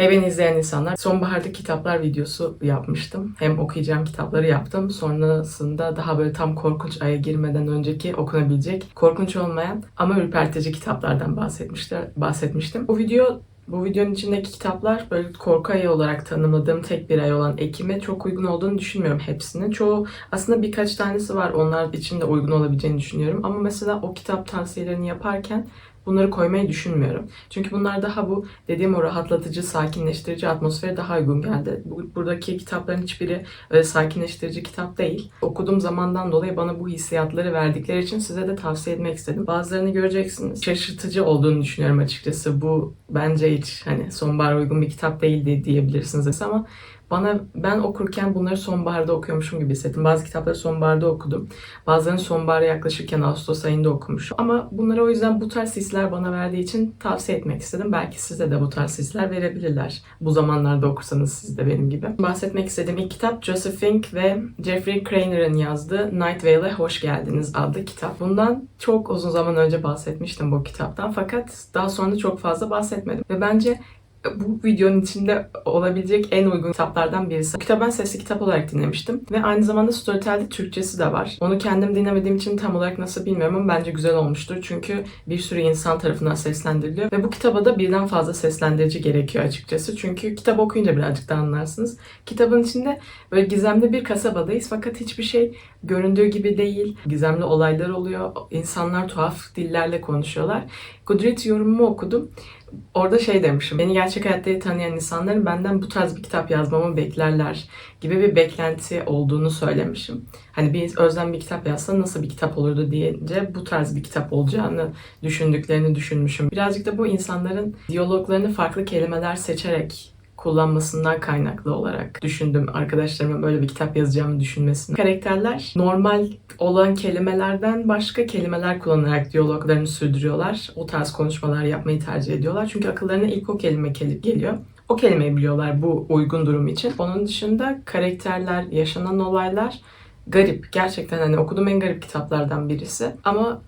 Hey beni izleyen insanlar, sonbaharda kitaplar videosu yapmıştım. Hem okuyacağım kitapları yaptım. Sonrasında daha böyle tam korkunç aya girmeden önceki okunabilecek, korkunç olmayan ama ürpertici kitaplardan bahsetmişler, bahsetmiştim. Bu video bu videonun içindeki kitaplar böyle korku ayı olarak tanımladığım tek bir ay olan Ekim'e çok uygun olduğunu düşünmüyorum hepsinin. Çoğu aslında birkaç tanesi var onlar için de uygun olabileceğini düşünüyorum. Ama mesela o kitap tavsiyelerini yaparken bunları koymayı düşünmüyorum. Çünkü bunlar daha bu dediğim o rahatlatıcı, sakinleştirici atmosfere daha uygun geldi. Bu, buradaki kitapların hiçbiri öyle sakinleştirici kitap değil. Okuduğum zamandan dolayı bana bu hissiyatları verdikleri için size de tavsiye etmek istedim. Bazılarını göreceksiniz. Şaşırtıcı olduğunu düşünüyorum açıkçası. Bu bence hiç hani sonbahar uygun bir kitap değildi diyebilirsiniz ama bana ben okurken bunları sonbaharda okuyormuşum gibi hissettim. Bazı kitapları sonbaharda okudum. Bazılarını sonbahara yaklaşırken Ağustos ayında okumuşum. Ama bunları o yüzden bu tarz hisler bana verdiği için tavsiye etmek istedim. Belki size de bu tarz hisler verebilirler. Bu zamanlarda okursanız siz de benim gibi. Bahsetmek istediğim ilk kitap Joseph Fink ve Jeffrey Craner'ın yazdığı Night Vale'e Hoş Geldiniz adlı kitap. Bundan çok uzun zaman önce bahsetmiştim bu kitaptan. Fakat daha sonra çok fazla bahsetmedim. Ve bence bu videonun içinde olabilecek en uygun kitaplardan birisi. Bu kitabı ben sesli kitap olarak dinlemiştim. Ve aynı zamanda Storytel'de Türkçesi de var. Onu kendim dinlemediğim için tam olarak nasıl bilmiyorum ama bence güzel olmuştur. Çünkü bir sürü insan tarafından seslendiriliyor. Ve bu kitaba da birden fazla seslendirici gerekiyor açıkçası. Çünkü kitabı okuyunca birazcık daha anlarsınız. Kitabın içinde böyle gizemli bir kasabadayız fakat hiçbir şey göründüğü gibi değil. Gizemli olaylar oluyor. İnsanlar tuhaf dillerle konuşuyorlar. Goodreads yorumumu okudum. Orada şey demişim. Beni gerçek hayatta tanıyan insanların benden bu tarz bir kitap yazmamı beklerler gibi bir beklenti olduğunu söylemişim. Hani bir Özlem bir kitap yazsa nasıl bir kitap olurdu diyince bu tarz bir kitap olacağını düşündüklerini düşünmüşüm. Birazcık da bu insanların diyaloglarını farklı kelimeler seçerek kullanmasından kaynaklı olarak düşündüm. Arkadaşlarımın böyle bir kitap yazacağımı düşünmesini. Karakterler normal olan kelimelerden başka kelimeler kullanarak diyaloglarını sürdürüyorlar. O tarz konuşmalar yapmayı tercih ediyorlar. Çünkü akıllarına ilk o kelime geliyor. O kelimeyi biliyorlar bu uygun durum için. Onun dışında karakterler, yaşanan olaylar garip. Gerçekten hani okuduğum en garip kitaplardan birisi. Ama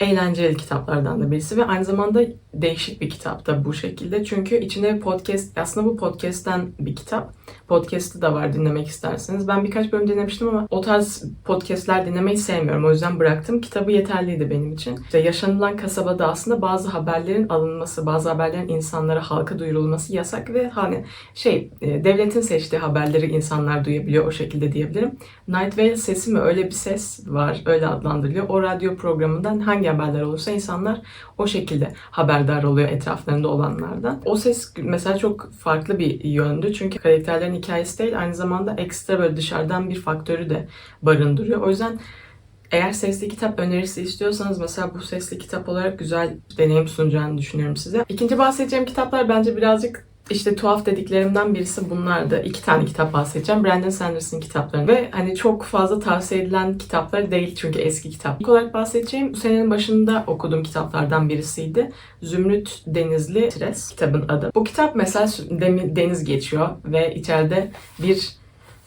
eğlenceli kitaplardan da birisi ve aynı zamanda değişik bir kitap da bu şekilde. Çünkü içinde podcast, aslında bu podcast'ten bir kitap. Podcast'ı da var dinlemek isterseniz. Ben birkaç bölüm dinlemiştim ama o tarz podcast'ler dinlemeyi sevmiyorum. O yüzden bıraktım. Kitabı yeterliydi benim için. İşte yaşanılan kasabada aslında bazı haberlerin alınması, bazı haberlerin insanlara, halka duyurulması yasak ve hani şey, e, devletin seçtiği haberleri insanlar duyabiliyor o şekilde diyebilirim. Night Vale sesi mi öyle bir ses var, öyle adlandırılıyor. O radyo programından hangi haberler olursa insanlar o şekilde haberdar oluyor etraflarında olanlardan. O ses mesela çok farklı bir yöndü. Çünkü karakterlerin hikayesi değil aynı zamanda ekstra böyle dışarıdan bir faktörü de barındırıyor. O yüzden eğer sesli kitap önerisi istiyorsanız mesela bu sesli kitap olarak güzel deneyim sunacağını düşünüyorum size. İkinci bahsedeceğim kitaplar bence birazcık işte tuhaf dediklerimden birisi bunlardı. İki tane kitap bahsedeceğim. Brandon Sanders'ın kitaplarını. Ve hani çok fazla tavsiye edilen kitaplar değil çünkü eski kitap. İlk olarak bahsedeceğim bu senenin başında okuduğum kitaplardan birisiydi. Zümrüt Denizli Tres kitabın adı. Bu kitap mesela deniz geçiyor ve içeride bir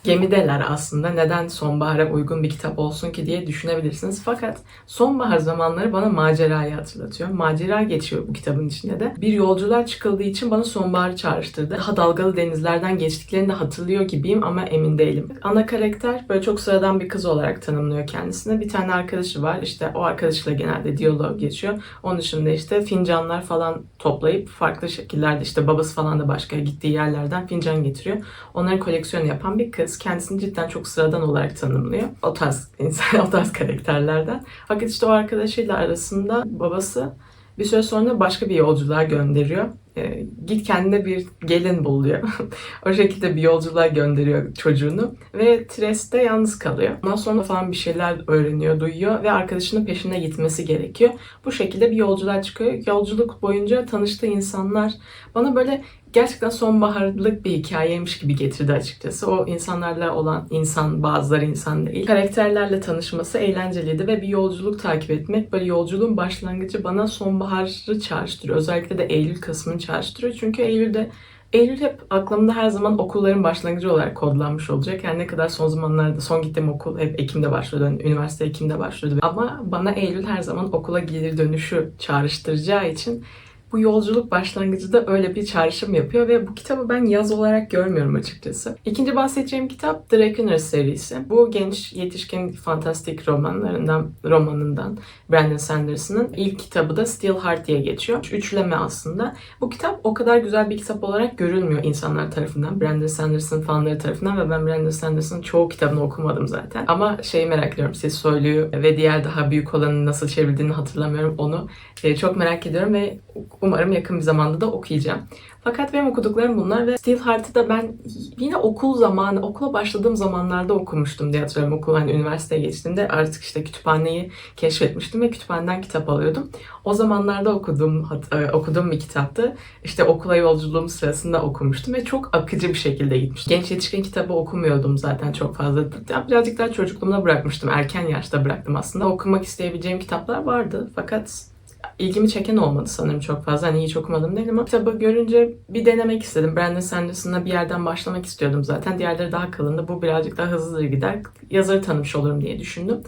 gemideler aslında. Neden sonbahara uygun bir kitap olsun ki diye düşünebilirsiniz. Fakat sonbahar zamanları bana macerayı hatırlatıyor. Macera geçiyor bu kitabın içinde de. Bir yolculuğa çıkıldığı için bana sonbaharı çağrıştırdı. Daha dalgalı denizlerden geçtiklerini de hatırlıyor gibiyim ama emin değilim. Ana karakter böyle çok sıradan bir kız olarak tanımlıyor kendisini. Bir tane arkadaşı var. İşte o arkadaşla genelde diyalog geçiyor. Onun dışında işte fincanlar falan toplayıp farklı şekillerde işte babası falan da başka gittiği yerlerden fincan getiriyor. Onların koleksiyonu yapan bir kız. Kendisini cidden çok sıradan olarak tanımlıyor. O tarz insan, o tarz karakterlerden. Fakat işte o arkadaşıyla arasında babası bir süre sonra başka bir yolculuğa gönderiyor. E, git kendine bir gelin bul diyor. o şekilde bir yolculuğa gönderiyor çocuğunu. Ve Tres'te yalnız kalıyor. Ondan sonra falan bir şeyler öğreniyor, duyuyor ve arkadaşının peşine gitmesi gerekiyor. Bu şekilde bir yolculuğa çıkıyor. Yolculuk boyunca tanıştığı insanlar bana böyle gerçekten sonbaharlık bir hikayeymiş gibi getirdi açıkçası. O insanlarla olan insan, bazıları insan değil. Karakterlerle tanışması eğlenceliydi ve bir yolculuk takip etmek, böyle yolculuğun başlangıcı bana sonbaharı çağrıştırıyor. Özellikle de Eylül-Kasım'ın çağrıştırıyor. Çünkü Eylül'de Eylül hep aklımda her zaman okulların başlangıcı olarak kodlanmış olacak. Yani ne kadar son zamanlarda son gittiğim okul hep Ekim'de başladı. Yani üniversite Ekim'de başladı. Ama bana Eylül her zaman okula gelir dönüşü çağrıştıracağı için Bu yolculuk başlangıcı da öyle bir çağrışım yapıyor ve bu kitabı ben yaz olarak görmüyorum açıkçası. İkinci bahsedeceğim kitap The Reckoner serisi. Bu genç yetişkin fantastik romanlarından romanından Brandon Sanderson'ın ilk kitabı da Still Heart diye geçiyor. Üçleme aslında. Bu kitap o kadar güzel bir kitap olarak görülmüyor insanlar tarafından. Brandon Sanderson fanları tarafından ve ben Brandon Sanderson'ın çoğu kitabını okumadım zaten. Ama şeyi merak ediyorum. Siz Soylu'yu ve diğer daha büyük olanın nasıl çevrildiğini hatırlamıyorum. Onu e, çok merak ediyorum ve umarım yakın bir zamanda da okuyacağım. Fakat benim okuduklarım bunlar ve Steel Heart'ı da ben yine okul zamanı, okula başladığım zamanlarda okumuştum diye hatırlıyorum. Okul hani üniversiteye geçtiğimde artık işte kütüphaneyi keşfetmiştim ve kütüphaneden kitap alıyordum. O zamanlarda okuduğum, e, okuduğum bir kitaptı. İşte okula yolculuğum sırasında okumuştum ve çok akıcı bir şekilde gitmiş. Genç yetişkin kitabı okumuyordum zaten çok fazla. Birazcık daha çocukluğumda bırakmıştım. Erken yaşta bıraktım aslında. Okumak isteyebileceğim kitaplar vardı. Fakat ilgimi çeken olmadı sanırım çok fazla. Hani hiç okumadım değil ama kitabı görünce bir denemek istedim. Brandon Sanderson'la bir yerden başlamak istiyordum zaten. Diğerleri daha kalındı. Bu birazcık daha hızlı gider. Yazarı tanımış olurum diye düşündüm.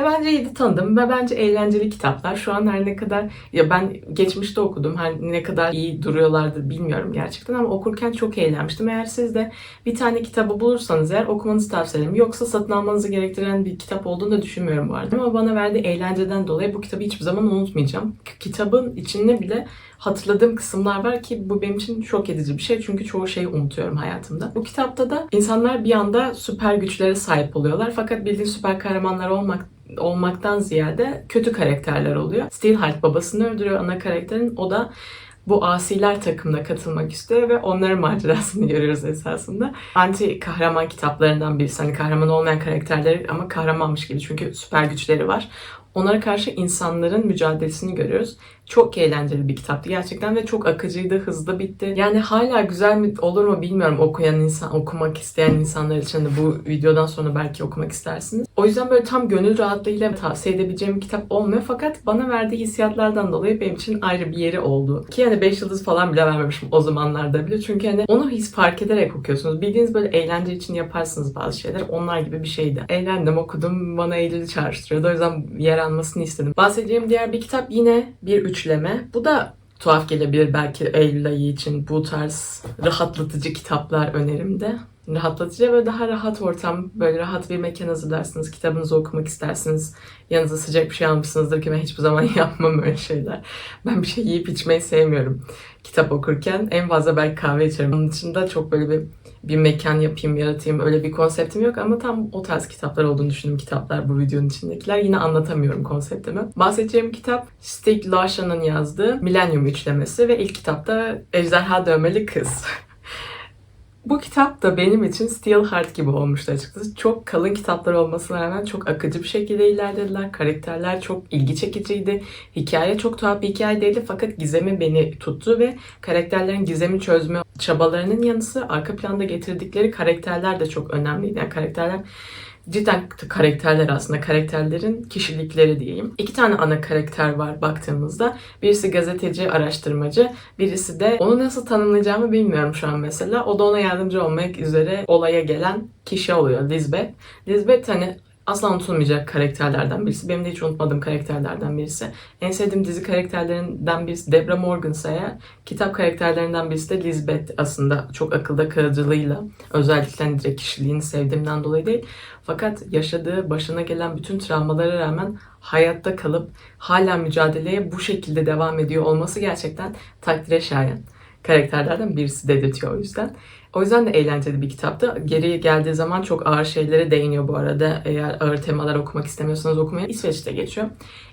Ve bence iyi de tanıdım ve bence eğlenceli kitaplar. Şu an her ne kadar ya ben geçmişte okudum. Her ne kadar iyi duruyorlardı bilmiyorum gerçekten ama okurken çok eğlenmiştim. Eğer siz de bir tane kitabı bulursanız eğer okumanızı tavsiye ederim. Yoksa satın almanızı gerektiren bir kitap olduğunu da düşünmüyorum bu arada. Ama bana verdiği eğlenceden dolayı bu kitabı hiçbir zaman unutmayacağım. Kitabın içinde bile hatırladığım kısımlar var ki bu benim için şok edici bir şey. Çünkü çoğu şeyi unutuyorum hayatımda. Bu kitapta da insanlar bir anda süper güçlere sahip oluyorlar. Fakat bildiğin süper kahramanlar olmak olmaktan ziyade kötü karakterler oluyor. Steelheart babasını öldürüyor ana karakterin. O da bu asiler takımına katılmak istiyor ve onların macerasını görüyoruz esasında. Anti kahraman kitaplarından birisi. Hani kahraman olmayan karakterleri ama kahramanmış gibi çünkü süper güçleri var. Onlara karşı insanların mücadelesini görüyoruz. Çok eğlenceli bir kitaptı gerçekten ve çok akıcıydı, hızlı bitti. Yani hala güzel mi olur mu bilmiyorum okuyan insan, okumak isteyen insanlar için de bu videodan sonra belki okumak istersiniz. O yüzden böyle tam gönül rahatlığıyla tavsiye edebileceğim bir kitap olmuyor fakat bana verdiği hissiyatlardan dolayı benim için ayrı bir yeri oldu. Ki hani 5 yıldız falan bile vermemişim o zamanlarda bile. Çünkü hani onu his fark ederek okuyorsunuz. Bildiğiniz böyle eğlence için yaparsınız bazı şeyler. Onlar gibi bir şeydi. Eğlendim, okudum. Bana Eylül'ü çağrıştırıyordu. O yüzden yer almasını istedim. Bahsedeceğim diğer bir kitap yine bir üçleme. Bu da tuhaf gelebilir belki Eylül ayı için bu tarz rahatlatıcı kitaplar önerimde. Rahatlatıcı ve daha rahat ortam, böyle rahat bir mekan hazırlarsınız, kitabınızı okumak istersiniz. Yanınıza sıcak bir şey almışsınızdır ki ben hiçbir zaman yapmam öyle şeyler. Ben bir şey yiyip içmeyi sevmiyorum kitap okurken. En fazla belki kahve içerim. Onun dışında çok böyle bir bir mekan yapayım, yaratayım öyle bir konseptim yok ama tam o tarz kitaplar olduğunu düşündüğüm kitaplar bu videonun içindekiler. Yine anlatamıyorum konseptimi. Bahsedeceğim kitap Stieg Larsson'ın yazdığı Millennium üçlemesi ve ilk kitapta Ejderha Dövmeli Kız. Bu kitap da benim için Steel Heart gibi olmuştu açıkçası. Çok kalın kitaplar olmasına rağmen çok akıcı bir şekilde ilerlediler. Karakterler çok ilgi çekiciydi. Hikaye çok tuhaf bir hikaye değildi fakat gizemi beni tuttu ve karakterlerin gizemi çözme çabalarının yanı sıra arka planda getirdikleri karakterler de çok önemliydi. Yani karakterler cidden karakterler aslında karakterlerin kişilikleri diyeyim. İki tane ana karakter var baktığımızda. Birisi gazeteci, araştırmacı. Birisi de onu nasıl tanımlayacağımı bilmiyorum şu an mesela. O da ona yardımcı olmak üzere olaya gelen kişi oluyor Lisbeth. Lisbeth hani asla unutulmayacak karakterlerden birisi. Benim de hiç unutmadığım karakterlerden birisi. En sevdiğim dizi karakterlerinden birisi Debra Morgan'sa eğer kitap karakterlerinden birisi de Lisbeth aslında çok akılda kalıcılığıyla özellikle hani direkt kişiliğini sevdiğimden dolayı değil. Fakat yaşadığı başına gelen bütün travmalara rağmen hayatta kalıp hala mücadeleye bu şekilde devam ediyor olması gerçekten takdire şayan karakterlerden birisi dedirtiyor o yüzden. O yüzden de eğlenceli bir kitaptı. Geriye geldiği zaman çok ağır şeylere değiniyor bu arada. Eğer ağır temalar okumak istemiyorsanız okumayın. İsveç'te geçiyor.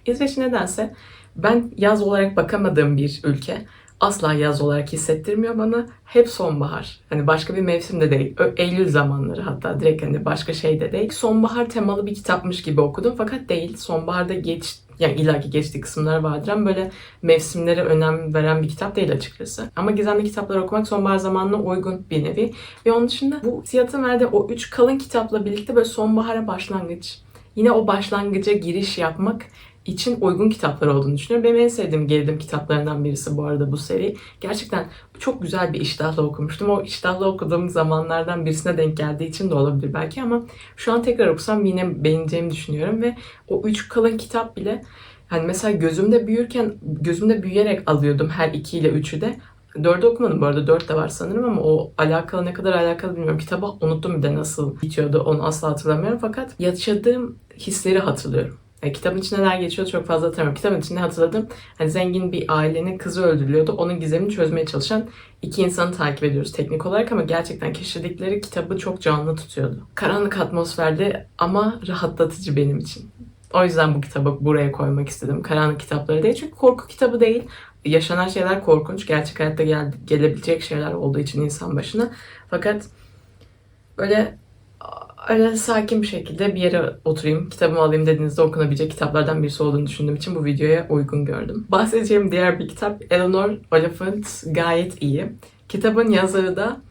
İsveç nedense ben yaz olarak bakamadığım bir ülke. Asla yaz olarak hissettirmiyor bana. Hep sonbahar. Hani başka bir mevsim de değil. Eylül zamanları hatta direkt hani başka şey de değil. Sonbahar temalı bir kitapmış gibi okudum fakat değil. Sonbaharda geç yani illaki geçtiği kısımlar vardır ama böyle mevsimlere önem veren bir kitap değil açıkçası. Ama gizemli kitaplar okumak sonbahar zamanına uygun bir nevi. Ve onun dışında bu Siyat'ın verdiği o üç kalın kitapla birlikte böyle sonbahara başlangıç. Yine o başlangıca giriş yapmak için uygun kitaplar olduğunu düşünüyorum. Benim en sevdiğim gerilim kitaplarından birisi bu arada bu seri. Gerçekten çok güzel bir iştahla okumuştum. O iştahla okuduğum zamanlardan birisine denk geldiği için de olabilir belki ama şu an tekrar okusam yine beğeneceğimi düşünüyorum ve o üç kalın kitap bile Hani mesela gözümde büyürken, gözümde büyüyerek alıyordum her iki ile üçü de. Dördü okumadım bu arada. Dört de var sanırım ama o alakalı ne kadar alakalı bilmiyorum. Kitabı unuttum bir de nasıl bitiyordu onu asla hatırlamıyorum. Fakat yaşadığım hisleri hatırlıyorum. Yani kitabın içinde neler geçiyor çok fazla hatırlamıyorum. Kitabın içinde hatırladım. Hani zengin bir ailenin kızı öldürülüyordu. Onun gizemini çözmeye çalışan iki insanı takip ediyoruz teknik olarak ama gerçekten keşfettikleri kitabı çok canlı tutuyordu. Karanlık atmosferde ama rahatlatıcı benim için. O yüzden bu kitabı buraya koymak istedim. Karanlık kitapları değil. Çünkü korku kitabı değil. Yaşanan şeyler korkunç. Gerçek hayatta gel gelebilecek şeyler olduğu için insan başına. Fakat böyle öyle sakin bir şekilde bir yere oturayım, kitabımı alayım dediğinizde okunabilecek kitaplardan birisi olduğunu düşündüğüm için bu videoya uygun gördüm. Bahsedeceğim diğer bir kitap Eleanor Oliphant gayet iyi. Kitabın yazarı da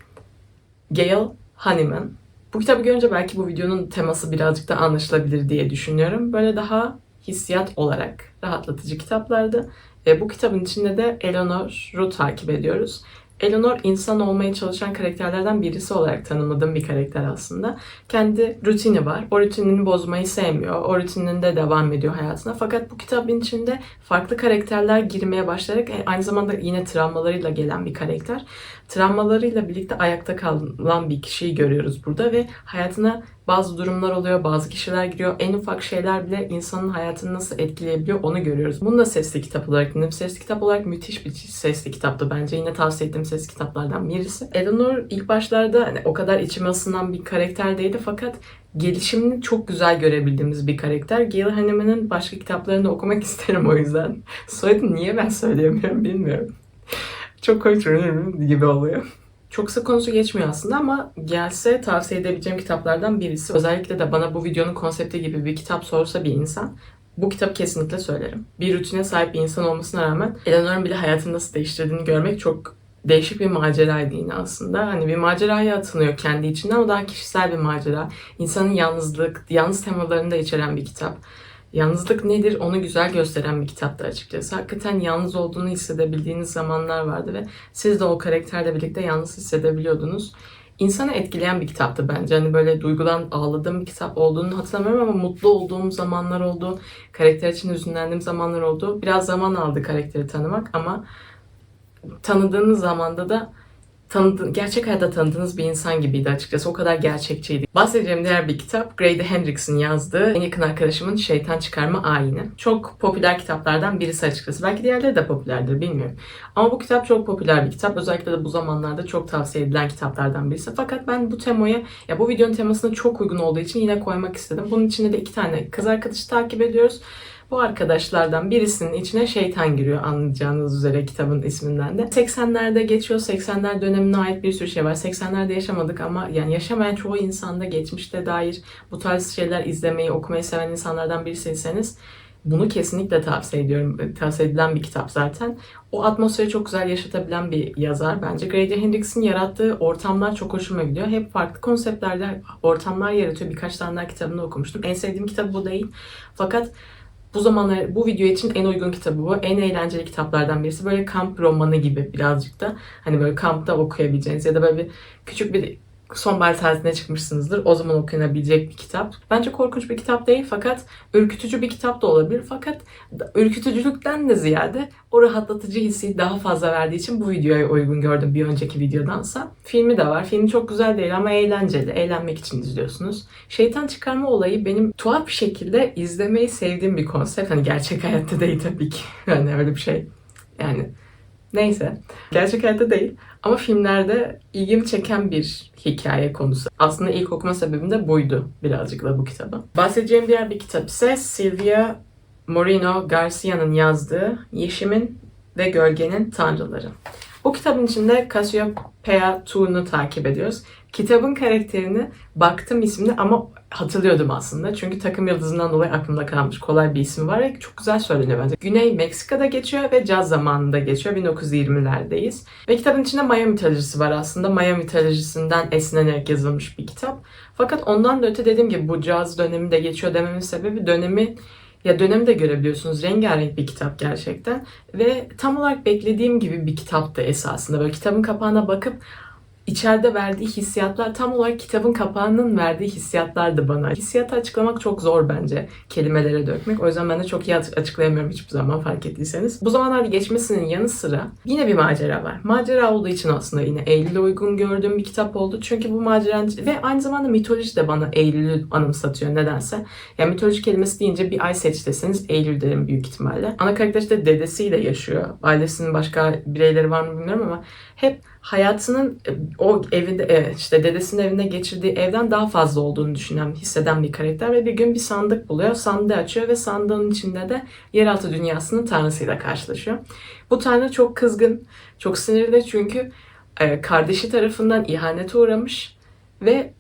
Gail Honeyman. Bu kitabı görünce belki bu videonun teması birazcık da anlaşılabilir diye düşünüyorum. Böyle daha hissiyat olarak rahatlatıcı kitaplardı. Ve bu kitabın içinde de Eleanor'u takip ediyoruz. Eleanor insan olmaya çalışan karakterlerden birisi olarak tanımladığım bir karakter aslında. Kendi rutini var. O rutinini bozmayı sevmiyor. O rutininde devam ediyor hayatına. Fakat bu kitabın içinde farklı karakterler girmeye başlayarak e, aynı zamanda yine travmalarıyla gelen bir karakter. Travmalarıyla birlikte ayakta kalan bir kişiyi görüyoruz burada ve hayatına bazı durumlar oluyor, bazı kişiler giriyor. En ufak şeyler bile insanın hayatını nasıl etkileyebiliyor onu görüyoruz. Bunu da sesli kitap olarak dinledim. Sesli kitap olarak müthiş bir sesli kitaptı bence. Yine tavsiye ettiğim sesli kitaplardan birisi. Eleanor ilk başlarda hani o kadar içime ısınan bir karakter değildi fakat gelişimini çok güzel görebildiğimiz bir karakter. Gail Hanneman'ın başka kitaplarını okumak isterim o yüzden. Soyadını niye ben söyleyemiyorum bilmiyorum. Çok komik gibi oluyor. Çok sık konusu geçmiyor aslında ama gelse tavsiye edebileceğim kitaplardan birisi. Özellikle de bana bu videonun konsepti gibi bir kitap sorsa bir insan bu kitabı kesinlikle söylerim. Bir rutine sahip bir insan olmasına rağmen Eleanor'un bile hayatını nasıl değiştirdiğini görmek çok değişik bir maceraydı yine aslında. Hani bir maceraya atılıyor kendi içinde ama daha kişisel bir macera. İnsanın yalnızlık, yalnız temalarını da içeren bir kitap. Yalnızlık nedir onu güzel gösteren bir kitaptı açıkçası. Hakikaten yalnız olduğunu hissedebildiğiniz zamanlar vardı ve siz de o karakterle birlikte yalnız hissedebiliyordunuz. İnsanı etkileyen bir kitaptı bence. Hani böyle duygudan ağladığım bir kitap olduğunu hatırlamıyorum ama mutlu olduğum zamanlar oldu. Karakter için hüzünlendiğim zamanlar oldu. Biraz zaman aldı karakteri tanımak ama tanıdığınız zamanda da tanıdığın, gerçek hayatta tanıdığınız bir insan gibiydi açıkçası. O kadar gerçekçiydi. Bahsedeceğim diğer bir kitap Grady Hendrix'in yazdığı en yakın arkadaşımın Şeytan Çıkarma Ayini. Çok popüler kitaplardan birisi açıkçası. Belki diğerleri de popülerdir bilmiyorum. Ama bu kitap çok popüler bir kitap. Özellikle de bu zamanlarda çok tavsiye edilen kitaplardan birisi. Fakat ben bu temaya, ya bu videonun temasına çok uygun olduğu için yine koymak istedim. Bunun içinde de iki tane kız arkadaşı takip ediyoruz. Bu arkadaşlardan birisinin içine şeytan giriyor anlayacağınız üzere kitabın isminden de. 80'lerde geçiyor. 80'ler dönemine ait bir sürü şey var. 80'lerde yaşamadık ama yani yaşamayan çoğu insanda geçmişte dair bu tarz şeyler izlemeyi, okumayı seven insanlardan birisiyseniz bunu kesinlikle tavsiye ediyorum. Tavsiye edilen bir kitap zaten. O atmosferi çok güzel yaşatabilen bir yazar bence. Grady Hendrix'in yarattığı ortamlar çok hoşuma gidiyor. Hep farklı konseptlerde ortamlar yaratıyor. Birkaç tane daha kitabını okumuştum. En sevdiğim kitap bu değil. Fakat bu zamanlar bu video için en uygun kitabı bu. En eğlenceli kitaplardan birisi. Böyle kamp romanı gibi birazcık da. Hani böyle kampta okuyabileceğiniz ya da böyle bir küçük bir sonbahar tatiline çıkmışsınızdır. O zaman okunabilecek bir kitap. Bence korkunç bir kitap değil fakat ürkütücü bir kitap da olabilir. Fakat ürkütücülükten de ziyade o rahatlatıcı hissi daha fazla verdiği için bu videoya uygun gördüm bir önceki videodansa. Filmi de var. Film çok güzel değil ama eğlenceli. Eğlenmek için izliyorsunuz. Şeytan çıkarma olayı benim tuhaf bir şekilde izlemeyi sevdiğim bir konsept. Hani gerçek hayatta değil tabii ki. Yani öyle bir şey. Yani Neyse. Gerçek hayatta değil. Ama filmlerde ilgimi çeken bir hikaye konusu. Aslında ilk okuma sebebim de buydu birazcık da bu kitabı. Bahsedeceğim diğer bir kitap ise Silvia Moreno Garcia'nın yazdığı Yeşimin ve Gölgenin Tanrıları. Bu kitabın içinde Cassiopeia Tuğ'unu takip ediyoruz. Kitabın karakterini Baktım isimli ama hatırlıyordum aslında. Çünkü takım yıldızından dolayı aklımda kalmış kolay bir ismi var ve çok güzel söyleniyor bence. Güney Meksika'da geçiyor ve caz zamanında geçiyor. 1920'lerdeyiz. Ve kitabın içinde Maya mitolojisi var aslında. Maya mitolojisinden esinlenerek yazılmış bir kitap. Fakat ondan da öte dediğim gibi bu caz döneminde geçiyor dememin sebebi dönemi ya dönemi de görebiliyorsunuz. Rengarenk bir kitap gerçekten. Ve tam olarak beklediğim gibi bir kitaptı esasında. Böyle kitabın kapağına bakıp içeride verdiği hissiyatlar tam olarak kitabın kapağının verdiği hissiyatlardı bana. Hissiyatı açıklamak çok zor bence kelimelere dökmek. O yüzden ben de çok iyi açıklayamıyorum hiçbir zaman fark ettiyseniz. Bu zamanlarda geçmesinin yanı sıra yine bir macera var. Macera olduğu için aslında yine Eylül'e uygun gördüğüm bir kitap oldu. Çünkü bu macera ve aynı zamanda mitoloji de bana Eylül'ü anımsatıyor nedense. Yani mitoloji kelimesi deyince bir ay seç deseniz Eylül derim büyük ihtimalle. Ana karakter işte dedesiyle yaşıyor. Ailesinin başka bireyleri var mı bilmiyorum ama hep hayatının e, o evinde e, işte dedesinin evinde geçirdiği evden daha fazla olduğunu düşünen, hisseden bir karakter ve bir gün bir sandık buluyor. Sandığı açıyor ve sandığın içinde de yeraltı dünyasının tanrısıyla karşılaşıyor. Bu tanrı çok kızgın, çok sinirli çünkü e, kardeşi tarafından ihanete uğramış ve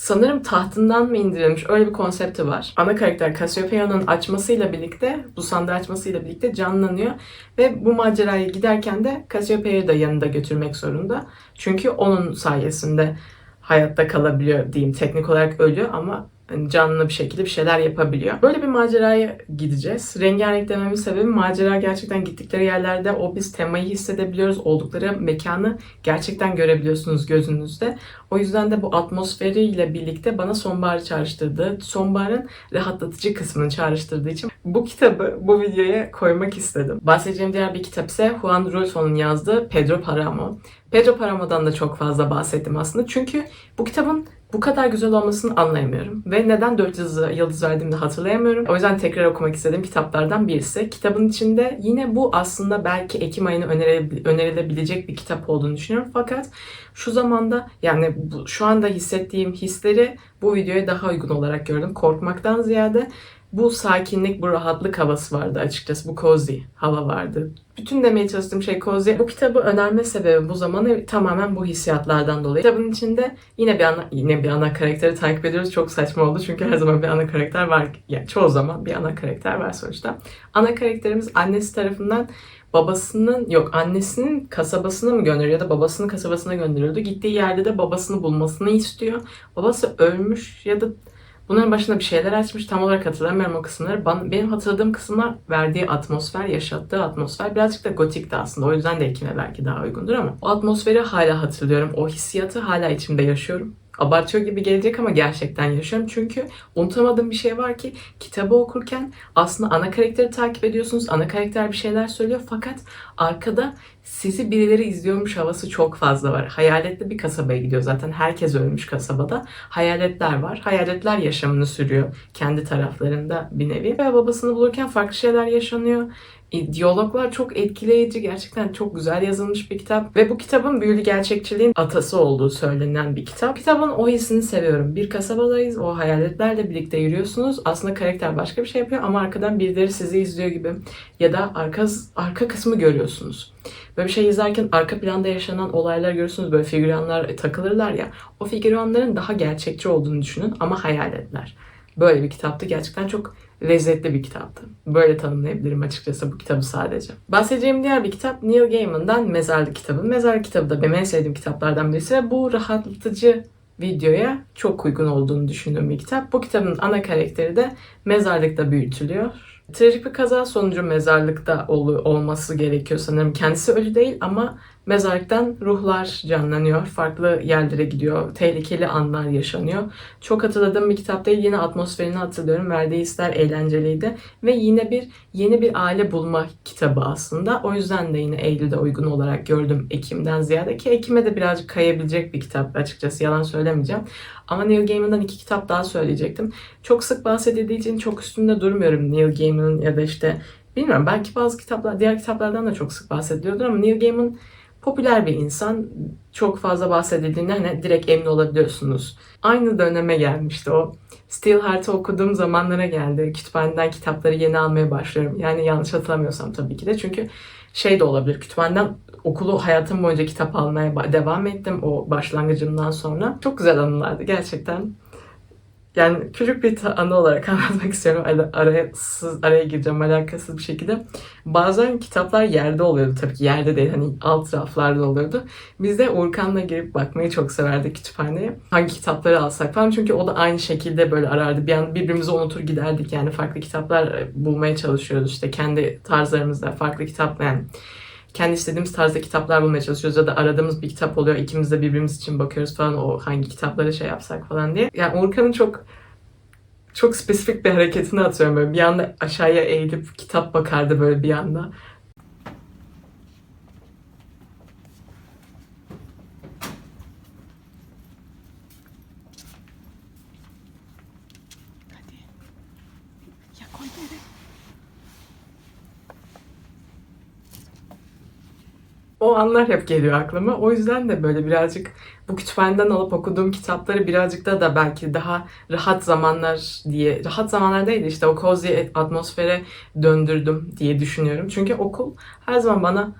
sanırım tahtından mı indirilmiş öyle bir konsepti var. Ana karakter Cassiopeia'nın açmasıyla birlikte, bu sandığı açmasıyla birlikte canlanıyor ve bu maceraya giderken de Cassiopeia'yı da yanında götürmek zorunda. Çünkü onun sayesinde hayatta kalabiliyor diyeyim. Teknik olarak ölüyor ama canlı bir şekilde bir şeyler yapabiliyor. Böyle bir maceraya gideceğiz. Rengarenk dememin sebebi macera gerçekten gittikleri yerlerde o biz temayı hissedebiliyoruz. Oldukları mekanı gerçekten görebiliyorsunuz gözünüzde. O yüzden de bu atmosferiyle birlikte bana sonbaharı çağrıştırdı. Sonbaharın rahatlatıcı kısmını çağrıştırdığı için bu kitabı bu videoya koymak istedim. Bahsedeceğim diğer bir kitap ise Juan Rulfo'nun yazdığı Pedro Paramo. Pedro Paramo'dan da çok fazla bahsettim aslında. Çünkü bu kitabın bu kadar güzel olmasını anlayamıyorum. Ve neden 4 yıldız, yıldız verdiğimi de hatırlayamıyorum. O yüzden tekrar okumak istediğim kitaplardan birisi. Kitabın içinde yine bu aslında belki Ekim ayına önerilebilecek bir kitap olduğunu düşünüyorum. Fakat şu zamanda yani bu, şu anda hissettiğim hisleri bu videoya daha uygun olarak gördüm. Korkmaktan ziyade bu sakinlik, bu rahatlık havası vardı açıkçası. Bu cozy hava vardı. Bütün demeye çalıştığım şey cozy. Bu kitabı önerme sebebi bu zamanı tamamen bu hissiyatlardan dolayı. Kitabın içinde yine bir ana, yine bir ana karakteri takip ediyoruz. Çok saçma oldu çünkü her zaman bir ana karakter var. Yani çoğu zaman bir ana karakter var sonuçta. Ana karakterimiz annesi tarafından babasının yok annesinin kasabasına mı gönderiyor ya da babasının kasabasına gönderiyordu. Gittiği yerde de babasını bulmasını istiyor. Babası ölmüş ya da Bunların başına bir şeyler açmış. Tam olarak hatırlamıyorum o kısımları. benim hatırladığım kısımlar verdiği atmosfer, yaşattığı atmosfer birazcık da gotikti aslında. O yüzden de Ekim'e belki daha uygundur ama o atmosferi hala hatırlıyorum. O hissiyatı hala içimde yaşıyorum abartıyor gibi gelecek ama gerçekten yaşıyorum. Çünkü unutamadığım bir şey var ki kitabı okurken aslında ana karakteri takip ediyorsunuz. Ana karakter bir şeyler söylüyor fakat arkada sizi birileri izliyormuş havası çok fazla var. Hayaletli bir kasabaya gidiyor zaten. Herkes ölmüş kasabada. Hayaletler var. Hayaletler yaşamını sürüyor kendi taraflarında bir nevi. Ve babasını bulurken farklı şeyler yaşanıyor. E, diyaloglar çok etkileyici. Gerçekten çok güzel yazılmış bir kitap. Ve bu kitabın büyülü gerçekçiliğin atası olduğu söylenen bir kitap. Kitabın o hissini seviyorum. Bir kasabadayız. O hayaletlerle birlikte yürüyorsunuz. Aslında karakter başka bir şey yapıyor ama arkadan birileri sizi izliyor gibi. Ya da arka, arka kısmı görüyorsunuz. Böyle bir şey izlerken arka planda yaşanan olaylar görürsünüz. Böyle figüranlar takılırlar ya. O figüranların daha gerçekçi olduğunu düşünün ama hayaletler. Böyle bir kitaptı. Gerçekten çok lezzetli bir kitaptı. Böyle tanımlayabilirim açıkçası bu kitabı sadece. Bahsedeceğim diğer bir kitap Neil Gaiman'dan Mezarlık kitabı. Mezarlık kitabı da benim en sevdiğim kitaplardan birisi ve bu rahatlatıcı videoya çok uygun olduğunu düşündüğüm bir kitap. Bu kitabın ana karakteri de mezarlıkta büyütülüyor. Trajik bir kaza sonucu mezarlıkta ol olması gerekiyor sanırım. Kendisi ölü değil ama Mezarlıktan ruhlar canlanıyor. Farklı yerlere gidiyor. Tehlikeli anlar yaşanıyor. Çok hatırladığım bir kitap değil. Yine atmosferini hatırlıyorum. Verdiği hisler eğlenceliydi. Ve yine bir yeni bir aile bulma kitabı aslında. O yüzden de yine Eylül'de uygun olarak gördüm Ekim'den ziyade. Ki Ekim'e de birazcık kayabilecek bir kitap açıkçası. Yalan söylemeyeceğim. Ama Neil Gaiman'dan iki kitap daha söyleyecektim. Çok sık bahsedildiği için çok üstünde durmuyorum Neil Gaiman'ın ya da işte bilmiyorum belki bazı kitaplar diğer kitaplardan da çok sık bahsediliyordur ama Neil Gaiman popüler bir insan. Çok fazla bahsedildiğinde hani direkt emin olabiliyorsunuz. Aynı döneme gelmişti o. Steelheart'ı okuduğum zamanlara geldi. Kütüphaneden kitapları yeni almaya başlıyorum. Yani yanlış hatırlamıyorsam tabii ki de. Çünkü şey de olabilir. Kütüphaneden okulu hayatım boyunca kitap almaya devam ettim o başlangıcımdan sonra. Çok güzel anılardı gerçekten. Yani küçük bir anı olarak anlatmak istiyorum. Araya, araya gireceğim alakasız bir şekilde. Bazen kitaplar yerde oluyordu tabii ki yerde değil hani alt raflarda oluyordu. Biz de Urkan'la girip bakmayı çok severdik kütüphaneye. Hangi kitapları alsak falan çünkü o da aynı şekilde böyle arardı. Bir an birbirimizi unutur giderdik yani farklı kitaplar e, bulmaya çalışıyoruz işte kendi tarzlarımızda farklı kitap yani kendi istediğimiz tarzda kitaplar bulmaya çalışıyoruz ya da aradığımız bir kitap oluyor. İkimiz de birbirimiz için bakıyoruz falan o hangi kitapları şey yapsak falan diye. Yani Urkan'ın çok çok spesifik bir hareketini atıyorum böyle. Bir anda aşağıya eğilip kitap bakardı böyle bir anda. O anlar hep geliyor aklıma. O yüzden de böyle birazcık bu kütüphaneden alıp okuduğum kitapları birazcık da da belki daha rahat zamanlar diye, rahat zamanlar değil de işte o cozy atmosfere döndürdüm diye düşünüyorum. Çünkü okul her zaman bana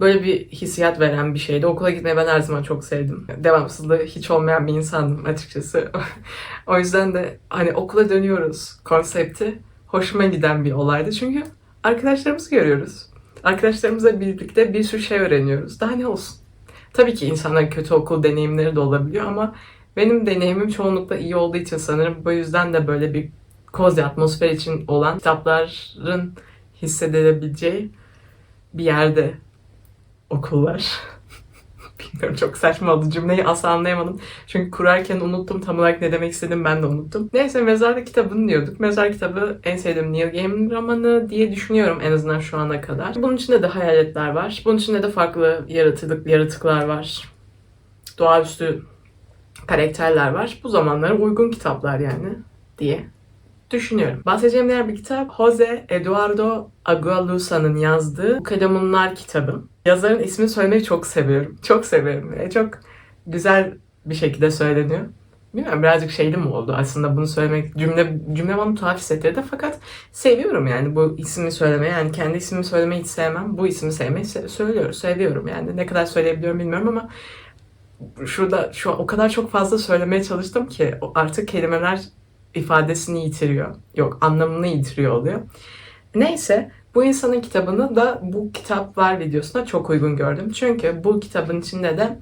böyle bir hissiyat veren bir şeydi. Okula gitmeyi ben her zaman çok sevdim. Devamsızlığı hiç olmayan bir insandım açıkçası. o yüzden de hani okula dönüyoruz konsepti hoşuma giden bir olaydı. Çünkü arkadaşlarımızı görüyoruz. Arkadaşlarımızla birlikte bir sürü şey öğreniyoruz. Daha ne olsun? Tabii ki insanların kötü okul deneyimleri de olabiliyor ama benim deneyimim çoğunlukla iyi olduğu için sanırım bu yüzden de böyle bir cozy atmosfer için olan kitapların hissedilebileceği bir yerde okullar. Bilmiyorum çok saçma oldu cümleyi asla anlayamadım. Çünkü kurarken unuttum tam olarak ne demek istediğimi ben de unuttum. Neyse mezarlık kitabını diyorduk. Mezar kitabı en sevdiğim Neil Gaiman romanı diye düşünüyorum en azından şu ana kadar. Bunun içinde de hayaletler var. Bunun içinde de farklı yaratıklık, yaratıklar var. Doğaüstü karakterler var. Bu zamanlara uygun kitaplar yani diye düşünüyorum. Bahsedeceğim diğer bir kitap Jose Eduardo Agualusa'nın yazdığı Kalemunlar kitabı. Yazarın ismini söylemeyi çok seviyorum. Çok seviyorum. Ve çok güzel bir şekilde söyleniyor. Bilmiyorum birazcık şeyli mi oldu aslında bunu söylemek cümle cümle bana tuhaf hissettirdi fakat seviyorum yani bu ismi söylemeyi yani kendi ismimi söylemeyi hiç sevmem bu ismi sevmeyi se- söylüyorum seviyorum yani ne kadar söyleyebiliyorum bilmiyorum ama şurada şu an o kadar çok fazla söylemeye çalıştım ki artık kelimeler ifadesini yitiriyor. Yok anlamını yitiriyor oluyor. Neyse bu insanın kitabını da bu kitaplar videosuna çok uygun gördüm. Çünkü bu kitabın içinde de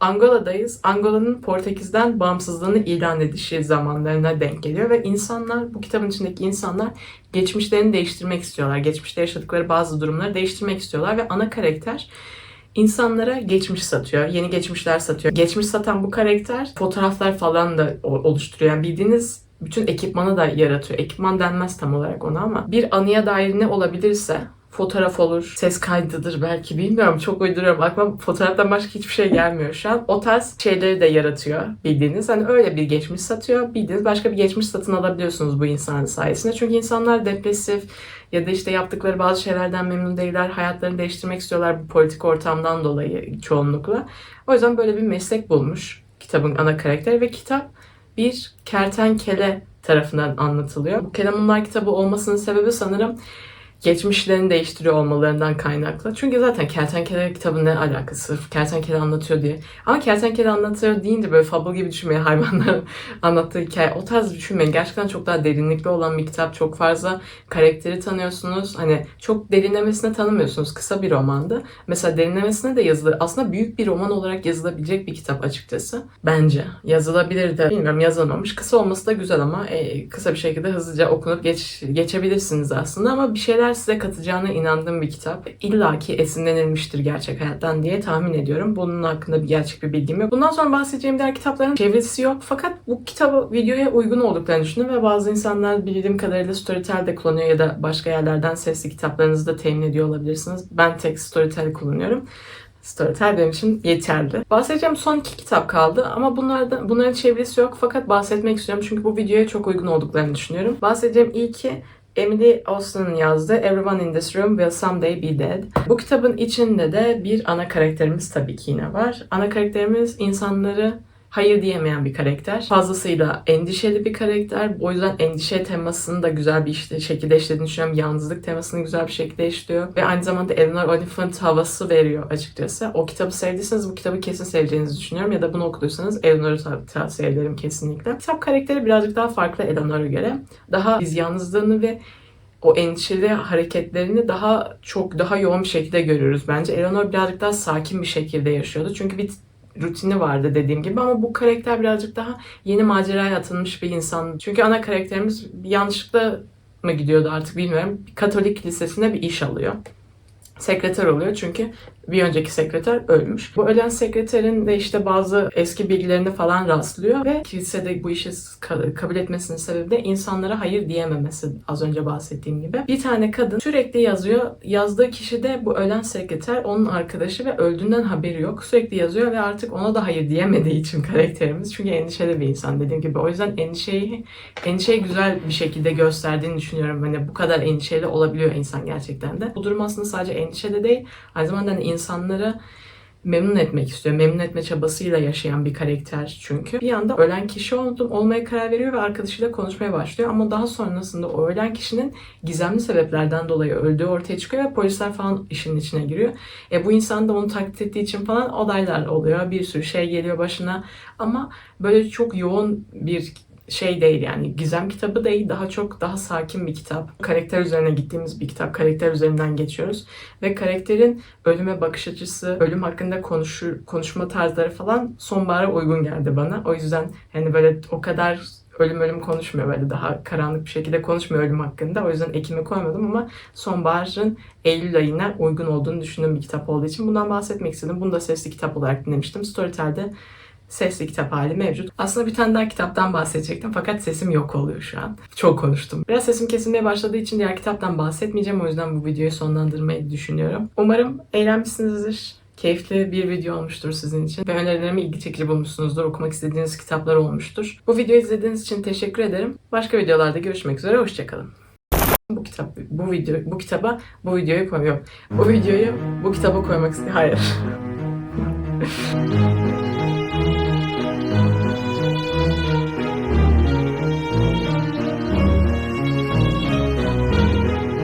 Angola'dayız. Angola'nın Portekiz'den bağımsızlığını ilan edişi zamanlarına denk geliyor ve insanlar, bu kitabın içindeki insanlar geçmişlerini değiştirmek istiyorlar. Geçmişte yaşadıkları bazı durumları değiştirmek istiyorlar ve ana karakter insanlara geçmiş satıyor. Yeni geçmişler satıyor. Geçmiş satan bu karakter fotoğraflar falan da oluşturuyor. Yani bildiğiniz bütün ekipmanı da yaratıyor. Ekipman denmez tam olarak ona ama bir anıya dair ne olabilirse fotoğraf olur, ses kaydıdır belki bilmiyorum çok uyduruyorum. Aklıma fotoğraftan başka hiçbir şey gelmiyor şu an. O tarz şeyleri de yaratıyor bildiğiniz. Hani öyle bir geçmiş satıyor. Bildiğiniz başka bir geçmiş satın alabiliyorsunuz bu insanın sayesinde. Çünkü insanlar depresif ya da işte yaptıkları bazı şeylerden memnun değiller. Hayatlarını değiştirmek istiyorlar bu politik ortamdan dolayı çoğunlukla. O yüzden böyle bir meslek bulmuş kitabın ana karakteri ve kitap bir kertenkele tarafından anlatılıyor. Bu Kelemunlar kitabı olmasının sebebi sanırım geçmişlerini değiştiriyor olmalarından kaynaklı. Çünkü zaten kertenkele kitabı ne alakası? Sırf kertenkele anlatıyor diye. Ama kertenkele anlatıyor deyince böyle fable gibi düşünmeyin hayvanların anlattığı hikaye. O tarz düşünmeyin. Gerçekten çok daha derinlikli olan bir kitap. Çok fazla karakteri tanıyorsunuz. Hani çok derinlemesine tanımıyorsunuz. Kısa bir romandı. Mesela derinlemesine de yazılır. Aslında büyük bir roman olarak yazılabilecek bir kitap açıkçası. Bence. Yazılabilir de. Bilmiyorum yazılmamış. Kısa olması da güzel ama e, kısa bir şekilde hızlıca okunup geç, geçebilirsiniz aslında. Ama bir şeyler size katacağına inandığım bir kitap. İlla ki esinlenilmiştir gerçek hayattan diye tahmin ediyorum. Bunun hakkında bir gerçek bir bilgim yok. Bundan sonra bahsedeceğim diğer kitapların çevirisi yok. Fakat bu kitabı videoya uygun olduklarını düşündüm ve bazı insanlar bildiğim kadarıyla Storytel de kullanıyor ya da başka yerlerden sesli kitaplarınızı da temin ediyor olabilirsiniz. Ben tek Storytel kullanıyorum. Storytel benim için yeterli. Bahsedeceğim son iki kitap kaldı ama bunlardan bunların çevirisi yok fakat bahsetmek istiyorum çünkü bu videoya çok uygun olduklarını düşünüyorum. Bahsedeceğim ilki Emily Austen'ın yazdığı Everyone in this room will someday be dead. Bu kitabın içinde de bir ana karakterimiz tabii ki yine var. Ana karakterimiz insanları hayır diyemeyen bir karakter. Fazlasıyla endişeli bir karakter. O yüzden endişe temasını da güzel bir işte, şekilde işlediğini düşünüyorum. Yalnızlık temasını güzel bir şekilde işliyor. Ve aynı zamanda Eleanor Oliphant havası veriyor açıkçası. O kitabı sevdiyseniz bu kitabı kesin seveceğinizi düşünüyorum. Ya da bunu okuduysanız Eleanor'u tav- tavsiye ederim kesinlikle. Kitap karakteri birazcık daha farklı Eleanor'a göre. Daha biz yalnızlığını ve o endişeli hareketlerini daha çok daha yoğun bir şekilde görüyoruz bence. Eleanor birazcık daha sakin bir şekilde yaşıyordu. Çünkü bir rutini vardı dediğim gibi ama bu karakter birazcık daha yeni maceraya atılmış bir insan. Çünkü ana karakterimiz yanlışlıkla mı gidiyordu artık bilmiyorum. Katolik lisesinde bir iş alıyor. sekreter oluyor çünkü bir önceki sekreter ölmüş. Bu ölen sekreterin de işte bazı eski bilgilerine falan rastlıyor ve kilisede bu işi ka- kabul etmesinin sebebi de insanlara hayır diyememesi az önce bahsettiğim gibi. Bir tane kadın sürekli yazıyor. Yazdığı kişi de bu ölen sekreter onun arkadaşı ve öldüğünden haberi yok. Sürekli yazıyor ve artık ona da hayır diyemediği için karakterimiz. Çünkü endişeli bir insan dediğim gibi. O yüzden endişeyi endişeyi güzel bir şekilde gösterdiğini düşünüyorum. Hani bu kadar endişeli olabiliyor insan gerçekten de. Bu durum aslında sadece endişede değil, aynı zamanda hani insanları memnun etmek istiyor. Memnun etme çabasıyla yaşayan bir karakter çünkü. Bir anda ölen kişi oldum, olmaya karar veriyor ve arkadaşıyla konuşmaya başlıyor. Ama daha sonrasında o ölen kişinin gizemli sebeplerden dolayı öldüğü ortaya çıkıyor ve polisler falan işin içine giriyor. E bu insan da onu taklit ettiği için falan olaylar oluyor. Bir sürü şey geliyor başına. Ama böyle çok yoğun bir şey değil yani gizem kitabı değil daha çok daha sakin bir kitap. Karakter üzerine gittiğimiz bir kitap. Karakter üzerinden geçiyoruz ve karakterin ölüme bakış açısı, ölüm hakkında konuşur, konuşma tarzları falan sonbahara uygun geldi bana. O yüzden hani böyle o kadar ölüm ölüm konuşmuyor böyle daha karanlık bir şekilde konuşmuyor ölüm hakkında. O yüzden Ekim'e koymadım ama sonbaharın Eylül ayına uygun olduğunu düşündüğüm bir kitap olduğu için bundan bahsetmek istedim. Bunu da sesli kitap olarak dinlemiştim. Storytel'de sesli kitap hali mevcut. Aslında bir tane daha kitaptan bahsedecektim fakat sesim yok oluyor şu an. Çok konuştum. Biraz sesim kesilmeye başladığı için diğer kitaptan bahsetmeyeceğim. O yüzden bu videoyu sonlandırmayı düşünüyorum. Umarım eğlenmişsinizdir. Keyifli bir video olmuştur sizin için. Ve önerilerimi ilgi çekici bulmuşsunuzdur. Okumak istediğiniz kitaplar olmuştur. Bu videoyu izlediğiniz için teşekkür ederim. Başka videolarda görüşmek üzere. Hoşçakalın. Bu kitap, bu video, bu kitaba bu videoyu koyuyorum. Bu videoyu bu kitaba koymak istiyorum. Hayır.